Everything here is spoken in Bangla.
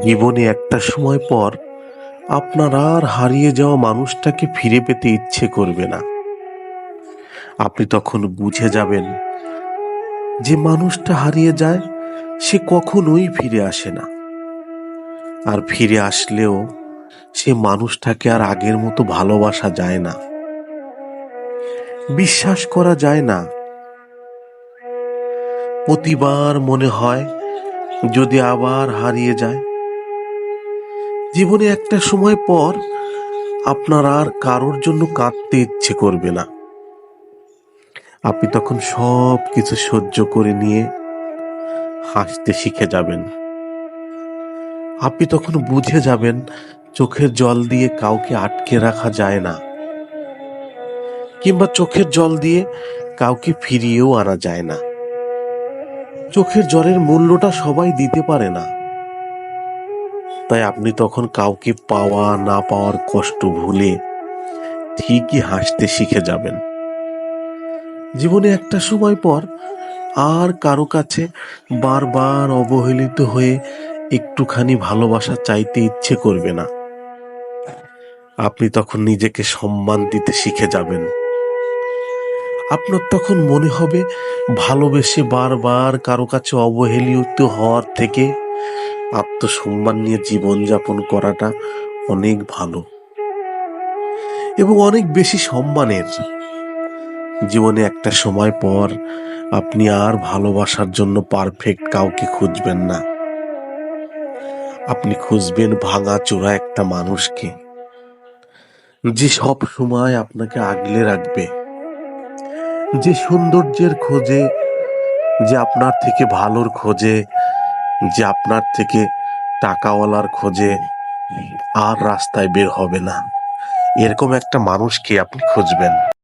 জীবনে একটা সময় পর আপনার আর হারিয়ে যাওয়া মানুষটাকে ফিরে পেতে ইচ্ছে করবে না। আপনি তখন বুঝে যাবেন যে মানুষটা হারিয়ে যায়, সে কখনোই ফিরে আসে না। আর ফিরে আসলেও সে মানুষটাকে আর আগের মতো ভালোবাসা যায় না। বিশ্বাস করা যায় না। প্রতিবার মনে হয় যদি আবার হারিয়ে যায় জীবনে একটা সময় পর আপনার আর কারোর জন্য কাঁদতে ইচ্ছে করবে না। আপনি তখন সব কিছু সহ্য করে নিয়ে হাসতে শিখে যাবেন। আপনি তখন বুঝে যাবেন, চোখের জল দিয়ে কাউকে আটকে রাখা যায় না। কিংবা চোখের জল দিয়ে কাউকে ফিরিয়েও আনা যায় না। চোখের জলের মূল্যটা সবাই দিতে পারে না। তাই আপনি তখন কাউকে পাওয়া না পাওয়ার কষ্ট ভুলে ঠিকই হাসতে শিখে যাবেন। জীবনে একটা সময় পর আর কারও কাছে বারবার অবহেলিত হয়ে একটুখানি ভালোবাসা চাইতে ইচ্ছে করবে না। আপনি তখন নিজেকে সম্মান দিতে শিখে যাবেন। আপনার তখন মনে হবে ভালোবেসে বারবার কারও কাছে অবহেলিত হওয়ার থেকে আত্মসম্মান নিয়ে জীবনযাপন করাটা অনেক ভালো এবং অনেক বেশি সম্মানের। জীবনে একটা সময় পর আপনি আর ভালোবাসার জন্য পারফেক্ট কাউকে খুঁজবেন না। আপনি খুঁজবেন ভাঙা চোরা একটা মানুষকে, যে সব সময় আপনাকে আগলে রাখবে। যে সৌন্দর্যের খোঁজে, যে আপনার থেকে ভালোর খোঁজে যে আপনার থেকে টাকাওয়ালার খোঁজে আর রাস্তায় বের হবে না। এরকম একটা মানুষকে আপনি খুঁজবেন।